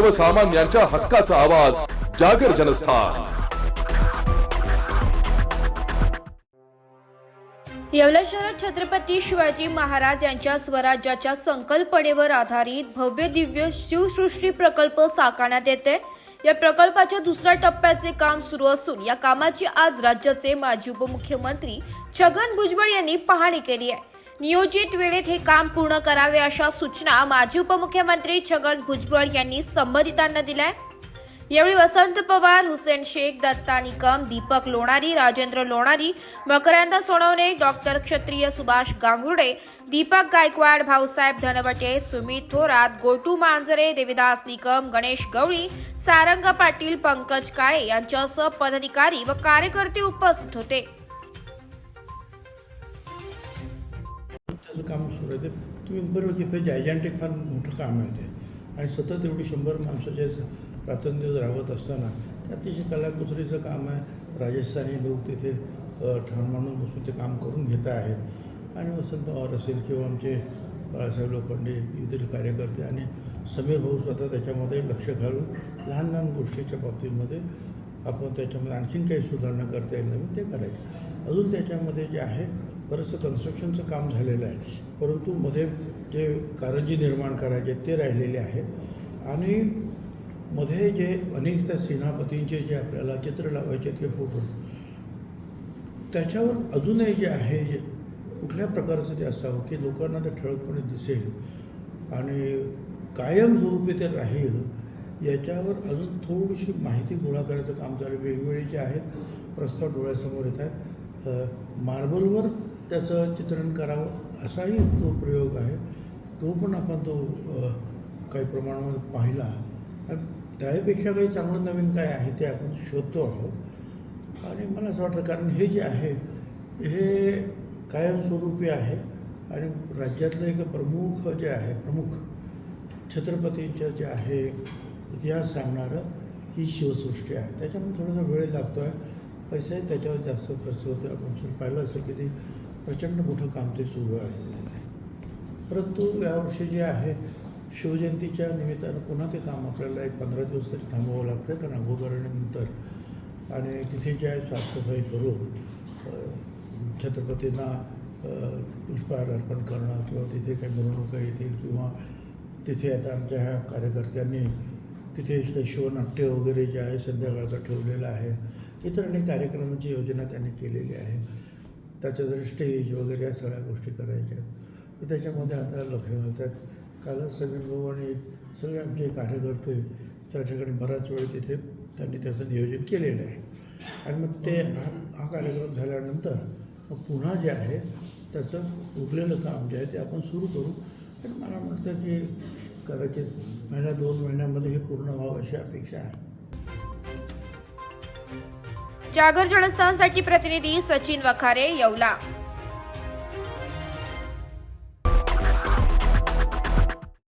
सर्वसामान्यांच्या हक्काचा आवाज जागर जनस्थान. येवला शहरात छत्रपती शिवाजी महाराज यांच्या स्वराज्याच्या संकल्पनेवर आधारित भव्य दिव्य शिवसृष्टी प्रकल्प साकारण्यात येते. या प्रकल्पाच्या दुसऱ्या टप्प्याचे काम सुरू असून या कामाची आज राज्याचे माजी उपमुख्यमंत्री छगन भुजबळ यांनी पाहणी केली आहे. नियोजित वेळेत हे काम पूर्ण करावे अशा सूचना माजी उपमुख्यमंत्री छगन भुजबळ यांनी संबंधितांना दिल्या यावेळी वसंत पवार हुसेन शेख दत्ता निकम दीपक लोणारी राजेंद्र लोणारी मकरंद सोनवणे डॉक्टर क्षत्रिय सुभाष गांगुर्डे दीपक गायकवाड भाऊसाहेब धनवटे सुमित थोरात गोटू मांजरे देविदास निकम गणेश गवळी सारंग पाटील पंकज काळे यांच्यासह पदाधिकारी व कार्यकर्ते उपस्थित होते. काम सुरू आहे ते तुम्ही बरोबर की जायजॅन्टिक फार मोठं काम आहे ते. आणि सतत एवढी शंभर माणसाचे रात्रंदिवस राबत असताना ते अतिशय कलाकुसरीचं काम आहे. राजस्थानी लोक तिथे ठाण मांडून बसून ते काम करून घेत आहेत. आणि वसंत पवार असेल किंवा आमचे बाळासाहेब लोखंडे इतर कार्यकर्ते आणि समीर भाऊ स्वतः त्याच्यामध्ये लक्ष घालून लहान लहान गोष्टीच्या बाबतीमध्ये आपण त्याच्यामध्ये आणखीन काही सुधारणा करता येईल नवीन ते करायचं. अजून त्याच्यामध्ये जे आहे बरंचसं कन्स्ट्रक्शनचं काम झालेलं आहे. परंतु मध्ये जे कारंजी निर्माण करायचे ते राहिलेले आहेत. आणि मध्ये जे अनेक त्या सेनापतींचे जे आपल्याला चित्र लावायचे ते फोटो त्याच्यावर अजूनही जे आहे जे कुठल्या प्रकारचं ते असावं की लोकांना ते ठळकपणे दिसेल आणि कायमस्वरूपी ते राहील याच्यावर अजून थोडीशी माहिती गोळा करायचं काम चालू वेगवेगळे जे आहेत प्रस्ताव डोळ्यासमोर येत आहेत. मार्बलवर त्याचं चित्रण करावं असाही तो प्रयोग आहे. तो पण आपण तो काही प्रमाणामध्ये पाहिला. त्यापेक्षा काही चांगलं नवीन काय आहे ते आपण शोधतो आहोत. आणि मला असं वाटतं कारण हे जे आहे हे कायमस्वरूपी आहे. आणि राज्यातलं एक प्रमुख जे आहे प्रमुख छत्रपतींचं जे आहे इतिहास सांगणारं ही शिवसृष्टी आहे. त्याच्यामुळे थोडासा वेळ लागतो आहे पैसाही त्याच्यावर जास्त खर्च होतो आपण जर पाहिलं असेल की ते प्रचंड मोठं काम ते सुरू आहे. परंतु यावर्षी जे आहे शिवजयंतीच्या निमित्तानं पुन्हा ते काम आपल्याला एक पंधरा दिवस तरी थांबवावं लागतं कारण अगोदर आणि तिथे जे आहे साफसफाई करून छत्रपतींना पुष्पहार अर्पण करणं किंवा तिथे काही मिरवणुका येतील किंवा तिथे आता आमच्या ह्या कार्यकर्त्यांनी तिथे शिवनाट्य वगैरे जे आहे संध्याकाळचं ठेवलेलं आहे. इतर अनेक कार्यक्रमाची योजना त्यांनी केलेली आहे. त्याच्या जर स्टेज वगैरे या सगळ्या गोष्टी करायच्या. आहेत तर त्याच्यामध्ये आता लक्ष घालतात. कालच सगळे भाऊ आणि सगळे आमचे कार्यकर्ते त्या ठिकाणी बराच वेळ तिथे त्यांनी त्याचं नियोजन केलेलं आहे. आणि मग ते हा हा कार्यक्रम झाल्यानंतर मग पुन्हा जे आहे त्याचं उरलेलं काम जे आहे ते आपण सुरू करू. आणि मला म्हणतं की कदाचित महिन्या दोन महिन्यामध्ये हे पूर्ण व्हावं अशी अपेक्षा आहे. जागर जनस्थानसाठी प्रतिनिधी सचिन वखारे येवला.